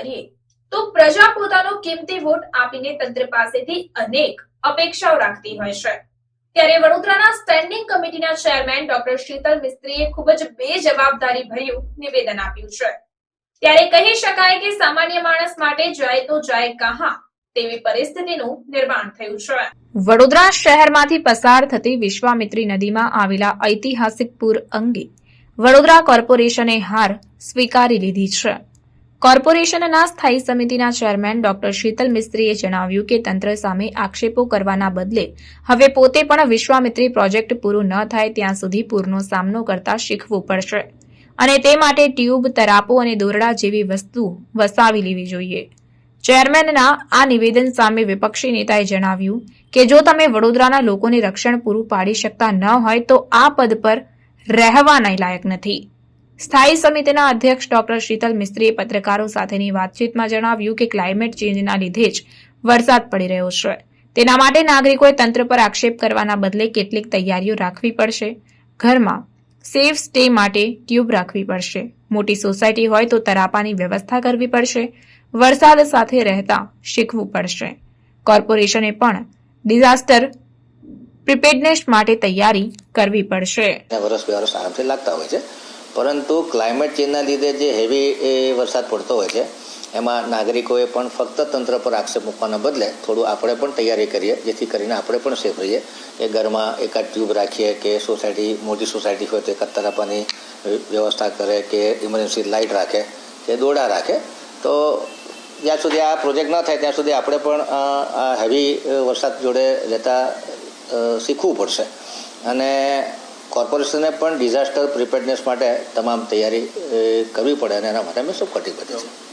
કરીએ તો પ્રજા પોતાનો કિંમતી વોટ આપીને તંત્ર પાસેથી અનેક અપેક્ષાઓ રાખતી હોય છે. ત્યારે વડોદરાના સ્ટેન્ડિંગ કમિટીના ચેરમેન ડોક્ટર શીતલ મિસ્ત્રીએ ખૂબ જ બેજવાબદારી ભર્યું નિવેદન આપ્યું છે. ત્યારે કહી શકાય કે સામાન્ય માણસ માટે જાય તો જાય કહા તેવી પરિસ્થિતિનું નિર્માણ થયું છે. વડોદરા શહેરમાંથી પસાર થતી વિશ્વામિત્રી નદીમાં આવેલા ઐતિહાસિક પૂર અંગે વડોદરા કોર્પોરેશને હાર સ્વીકારી લીધી છે. કોર્પોરેશનના સ્થાયી સમિતિના ચેરમેન ડોક્ટર શીતલ મિસ્ત્રીએ જણાવ્યું કે તંત્ર સામે આક્ષેપો કરવાના બદલે હવે પોતે પણ વિશ્વામિત્રી પ્રોજેક્ટ પૂરું ન થાય ત્યાં સુધી પૂરનો સામનો કરતા શીખવું પડશે. અને તે માટે ટ્યુબ, તરાપો અને દોરડા જેવી વસ્તુ વસાવી લેવી જોઈએ. ચેરમેનના આ નિવેદન સામે વિપક્ષી નેતાએ જણાવ્યું કે જો તમે વડોદરાના લોકોને રક્ષણ પૂરું પાડી શકતા ન હોય તો આ પદ પર રહેવાના લાયક નથી. સ્થાયી સમિતિના અધ્યક્ષ ડોક્ટર શીતલ મિસ્ત્રીએ પત્રકારો સાથેની વાતચીતમાં જણાવ્યું કે ક્લાઇમેટ ચેન્જના લીધે જ વરસાદ પડી રહ્યો છે. તેના માટે નાગરિકોએ તંત્ર પર આક્ષેપ કરવાના બદલે કેટલીક તૈયારીઓ રાખવી પડશે. ઘરમાં સેફ સ્ટે માટે ટ્યુબ રાખવી પડશે. મોટી સોસાયટી હોય તો તરાપાની વ્યવસ્થા કરવી પડશે. વરસાદ સાથે રહેતા શીખવું પડશે. કોર્પોરેશને પણ ડિઝાસ્ટર પ્રિપેડનેસ માટે તૈયારી કરવી પડશે. વર્ષ બે વર્ષ આરામથી લાગતા હોય છે. પરંતુ ક્લાઇમેટ ચેન્જના લીધે જે હેવી એ વરસાદ પડતો હોય છે, એમાં નાગરિકોએ પણ ફક્ત તંત્ર પર આક્ષેપ મૂકવાના બદલે થોડું આપણે પણ તૈયારી કરીએ, જેથી કરીને આપણે પણ સેફ રહીએ. એ ઘરમાં એકાદ ટ્યુબ રાખીએ કે સોસાયટી મોટી સોસાયટી હોય તો એકાદ તરાપાની વ્યવસ્થા કરે કે ઇમરજન્સી લાઇટ રાખે, કે દોડા રાખે. તો જ્યાં સુધી આ પ્રોજેક્ટ ન થાય ત્યાં સુધી આપણે પણ આ હેવી વરસાદ જોડે રહેતા શીખવું પડશે. અને કોર્પોરેશને પણ ડિઝાસ્ટર પ્રિપેરનેસ માટે તમામ તૈયારી કરવી પડે અને એના માટે અમે સબ કટિબદ્ધ છે